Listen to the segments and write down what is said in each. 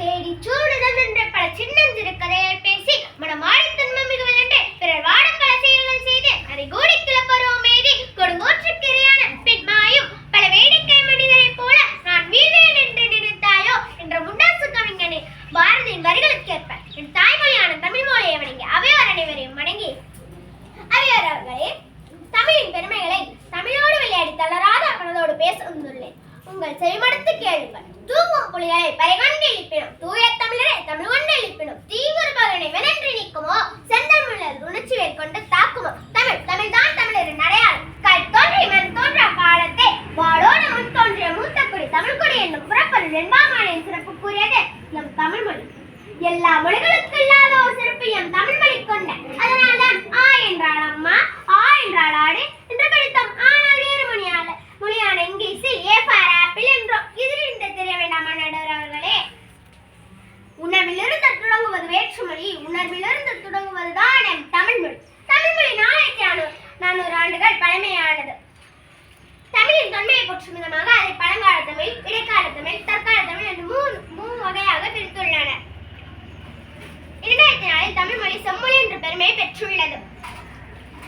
தேடி சூடுதல் என்ற பல சின்னஞ்சிறு கதையை பேசி மனமாடித்தன்மை துன்பம் மிகுவல் பிறர் வாடும் எல்லா மொழிகளுக்கு இல்லாத ஒரு சிறப்பு எம் தமிழ் மொழி கொண்ட அதனால்தான் ஆ என்றால் அம்மா. ஆ என்றால் ஆடு என்று படித்தோம். ஆனால் வேறு மொழியான மொழியான இங்கிலீஷில் ஏ ஃபார் ஆப்பிள் என்றோம். இதில் இந்த தெரிய வேண்டாமா நடுவர் அவர்களே. உணர்விலிருந்து தொடங்குவது வேற்றுமொழி உணர்விலிருந்து தொடங்குவதுதான் எம் தமிழ் மொழி. தமிழ் மொழி நாலாயிரத்தி நானூறு நானூறு ஆண்டுகள் பழமையானது. தமிழின் தொன்மையை போற்றும் விதமாக அதை பழங்கால தமிழ் இடைக்கால தமிழ் தற்கால தமிழ் என்று மூணு மூணு வகையாக பிரித்துள்ளனர் தமிழ்மொழி தமிழ் மொழி செம்மொழி என்ற பெருமையை பெற்றுள்ளது.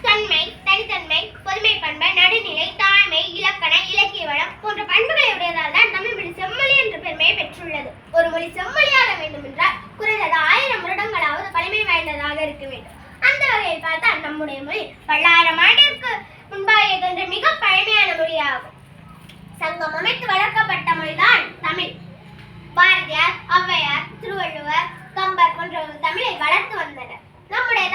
தன்மை தனித்தன்மை பொதுமை பண்பு நடுநிலை தாழ்மை இலக்கண இலக்கிய வளம் போன்ற பண்புகளை உடையதால் தான் தமிழ் மொழி செம்மொழி என்ற பெருமையை பெற்றுள்ளது. ஒரு மொழி செம்மொழியாக வேண்டும் என்றால் குறைந்தது ஆயிரம் வருடங்களாவது பழமை வாய்ந்ததாக இருக்க வேண்டும். அந்த வகையில் பார்த்தால் நம்முடைய மொழி பல்லாயிரம் ஆண்டிற்கு முன்பாக தோன்ற மிக பழமையான மொழியாகும். சங்கம் அமைத்து வளர்க்கப்பட்ட மொழிதான் தமிழ். பாரதியார் ஔவையார் திருவள்ளுவர் கம்பர் போன்றவர்கள் தமிழை வளர்த்து வந்தனர். நம்முடைய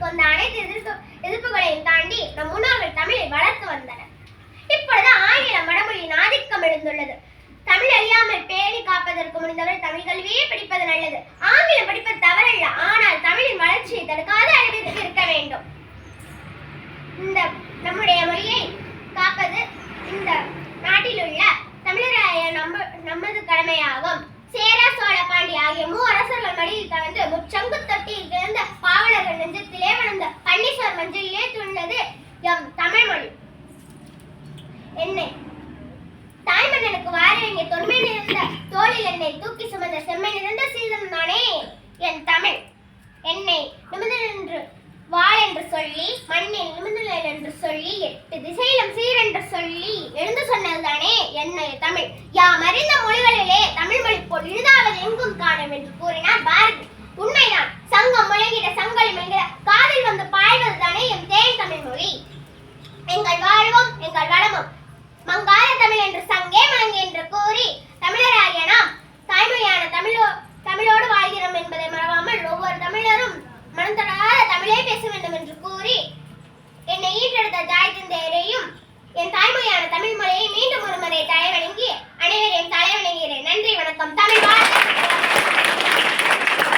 பழங்காலத்தில் வந்த அனைத்து எதிர்ப்பு எதிர்ப்புகளையும் தாண்டி நம் முன்னோர்கள் தமிழை வளர்த்து வந்தனர். இப்பொழுது ஆங்கிலம் வடமொழியின் ஆதிக்கம் எழுந்துள்ளது. தமிழ் அழியாமல் பேணி காப்பதற்கு முடிந்தவரை தமிழ் கல்வியே படிப்பது நல்லது. ஆங்கிலம் படிப்பது தவறல்ல ஆனால் தமிழின் வளர்ச்சியை தடுக்காத அளவிற்கு இருக்க வேண்டும். இந்த நம்முடைய மொழியை காப்பது இந்த நாட்டில் உள்ள தமிழராய நம்ம நமது கடமையாகும். சேர சோழ பாண்டி ஆகிய மூ அரசர்கள் மடியில் கலந்து முச்சங்கு தொட்டியில் இருந்த நெஞ்சத்திலே வளர்ந்த பன்னீசர் மஞ்சளிலே துள்ளது எம் தமிழ் மொழி என்னை தாய்மன்னனுக்கு வார வேண்டிய தொன்மை நிறைந்த தோளில் என்னை தூக்கி சுமந்த செம்மை நிறைந்த சீதம் நானே என் தமிழ். என்னை நிமிர்ந்து என்று வாழ் என்று சொல்லி மண்ணில் நிமிர்ந்துள்ளேன் என்று சொல்லி எட்டு திசையிலும் சீர் என்று சொல்லி எழுந்து சொன்னதுதானே என்னுடைய தமிழ். யாம் அறிந்த மொழிகளிலே தமிழ் மொழி போல் எழுதாவது எங்கும் காணும் என்று கூறினார் பாரதி. தாய்மொழியான தமிழ் மொழியை மீண்டும் ஒரு முறை தலைவணங்கி